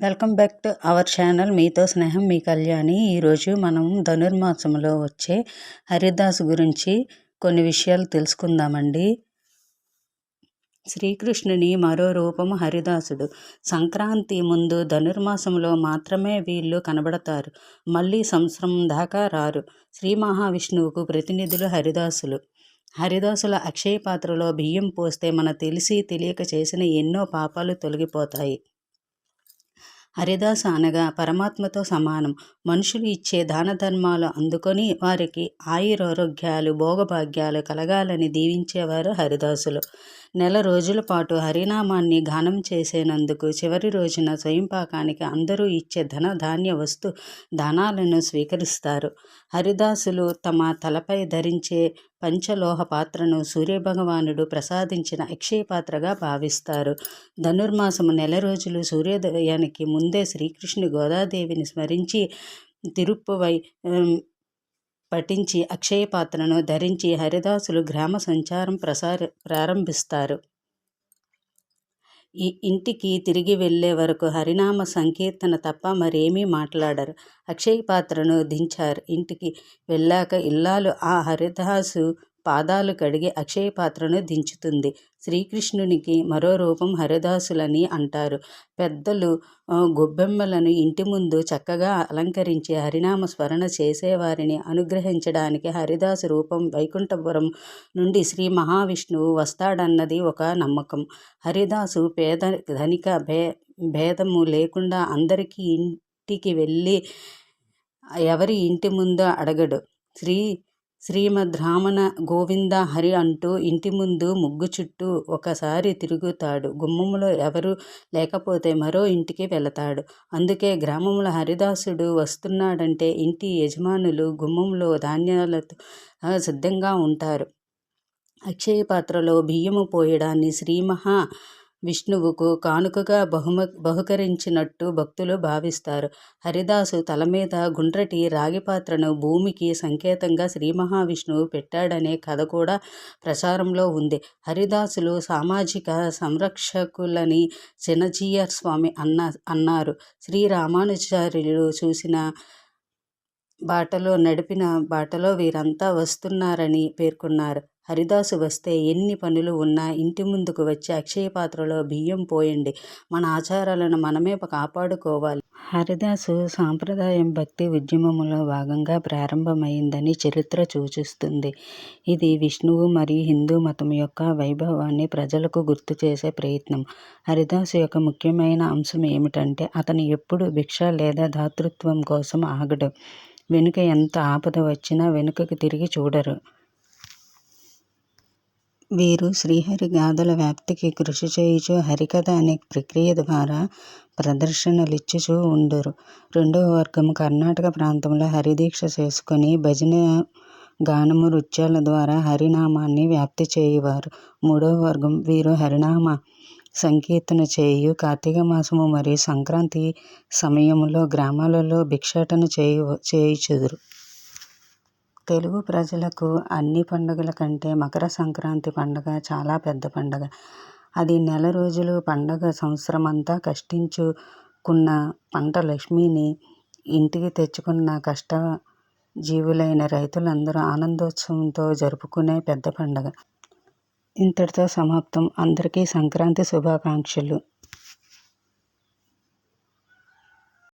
Welcome back to our channel. మీతో స్నేహం మీ కళ్యాణి. ఈరోజు మనం ధనుర్మాసంలో వచ్చే హరిదాస్ గురించి కొన్ని విషయాలు తెలుసుకుందామండి. శ్రీకృష్ణుని మరో రూపం హరిదాసుడు. సంక్రాంతి ముందు ధనుర్మాసంలో మాత్రమే వీళ్ళు కనబడతారు. మళ్ళీ సంవత్సరం దాకా రారు. శ్రీ మహావిష్ణువుకు ప్రతినిధులు హరిదాసులు. హరిదాసుల అక్షయ పాత్రలో బియ్యం పోస్తే మన తెలిసి తెలియక చేసిన ఎన్నో పాపాలు తొలగిపోతాయి. హరిదాస అనగా పరమాత్మతో సమానం. మనుషులు ఇచ్చే దాన ధర్మాలు అందుకొని వారికి ఆయురారోగ్యాలు భోగభాగ్యాలు కలగాలని దీవించేవారు హరిదాసులు. నెల రోజుల పాటు హరినామాన్ని గానం చేసేనందుకు చివరి రోజున స్వయంపాకానికి అందరూ ఇచ్చే ధన ధాన్య వస్తు దానాలను స్వీకరిస్తారు. హరిదాసులు తమ తలపై ధరించే పంచలోహ పాత్రను సూర్యభగవానుడు ప్రసాదించిన అక్షయ పాత్రగా భావిస్తారు. ధనుర్మాసము నెల రోజులు సూర్యోదయానికి ముందే శ్రీకృష్ణుని గోదాదేవిని స్మరించి తిరుప్పువై పఠించి అక్షయ పాత్రను ధరించి హరిదాసులు గ్రామ సంచారం ప్రసార ప్రారంభిస్తారు. ఈ ఇంటికి తిరిగి వెళ్ళే వరకు హరినామ సంకీర్తన తప్ప మరేమీ మాట్లాడరు. అక్షయ పాత్రను దించారు. ఇంటికి వెళ్ళాక ఇల్లాలు ఆ హరిదాసు పాదాలు కడిగి అక్షయ పాత్రను దించుతుంది. శ్రీకృష్ణునికి మరో రూపం హరిదాసులని అంటారు. పెద్దలు గొబ్బెమ్మలను ఇంటి ముందు చక్కగా అలంకరించి హరినామ స్మరణ చేసేవారిని అనుగ్రహించడానికి హరిదాసు రూపం వైకుంఠపురం నుండి శ్రీ మహావిష్ణువు వస్తాడన్నది ఒక నమ్మకం. హరిదాసు పేద ధనిక భే భేదము లేకుండా అందరికీ ఇంటికి వెళ్ళి ఎవరి ఇంటి ముందు అడగడు. శ్రీ శ్రీమద్ రామన గోవింద హరి అంటూ ఇంటి ముందు ముగ్గు చుట్టూ ఒకసారి తిరుగుతాడు. గుమ్మంలో ఎవరు లేకపోతే మరో ఇంటికి వెళతాడు. అందుకే గ్రామంలో హరిదాసుడు వస్తున్నాడంటే ఇంటి యజమానులు గుమ్మంలో ధాన్యాలతో సిద్ధంగా ఉంటారు. అక్షయ పాత్రలో బియ్యము పోయడాన్ని శ్రీమహా విష్ణువుకు కానుకగా బహుమ బహుకరించినట్టు భక్తులు భావిస్తారు. హరిదాసు తల మీద గుండ్రటి రాగి పాత్రను భూమికి సంకేతంగా శ్రీ మహావిష్ణువు పెట్టాడనే కథ కూడా ప్రచారంలో ఉంది. హరిదాసులు సామాజిక సంరక్షకులని చినజీయర్ స్వామి అన్న అన్నారు. శ్రీ రామానుచార్యులు చూసిన బాటలో నడిపిన బాటలో వీరంతా వస్తున్నారని పేర్కొన్నారు. హరిదాసు వస్తే ఎన్ని పనులు ఉన్నా ఇంటి ముందుకు వచ్చి అక్షయ పాత్రలో బియ్యం పోయండి. మన ఆచారాలను మనమే కాపాడుకోవాలి. హరిదాసు సాంప్రదాయం భక్తి ఉద్యమంలో భాగంగా ప్రారంభమైందని చరిత్ర సూచిస్తుంది. ఇది విష్ణువు మరియు హిందూ మతం యొక్క వైభవాన్ని ప్రజలకు గుర్తు చేసే ప్రయత్నం. హరిదాసు యొక్క ముఖ్యమైన అంశం ఏమిటంటే అతను ఎప్పుడు భిక్ష లేదా దాతృత్వం కోసం ఆగడు. వెనుక ఎంత ఆపద వచ్చినా వెనుకకు తిరిగి చూడరు. వీరు శ్రీహరి గాథల వ్యాప్తికి కృషి చేయుచు హరికథ అనే ప్రక్రియ ద్వారా ప్రదర్శనలిచ్చుచూ ఉండురు. రెండవ వర్గం కర్ణాటక ప్రాంతంలో హరిదీక్ష చేసుకొని భజన గానము నృత్యాల ద్వారా హరినామాన్ని వ్యాప్తి చేయువారు. మూడవ వర్గం వీరు హరినామ సంకీర్తన చేయు కార్తీక మాసము మరియు సంక్రాంతి సమయంలో గ్రామాలలో భిక్షాటన చేయు చేయుచుదురు. తెలుగు ప్రజలకు అన్ని పండుగల కంటే మకర సంక్రాంతి పండుగ చాలా పెద్ద పండుగ. అది నెల రోజులు పండుగ సంవత్సరం అంతా కష్టించుకున్న పంట లక్ష్మిని ఇంటికి తెచ్చుకున్న కష్ట జీవులైన రైతులందరూ ఆనందోత్సవంతో జరుపుకునే పెద్ద పండగ. ఇంతటితో సమాప్తం. అందరికీ సంక్రాంతి శుభాకాంక్షలు.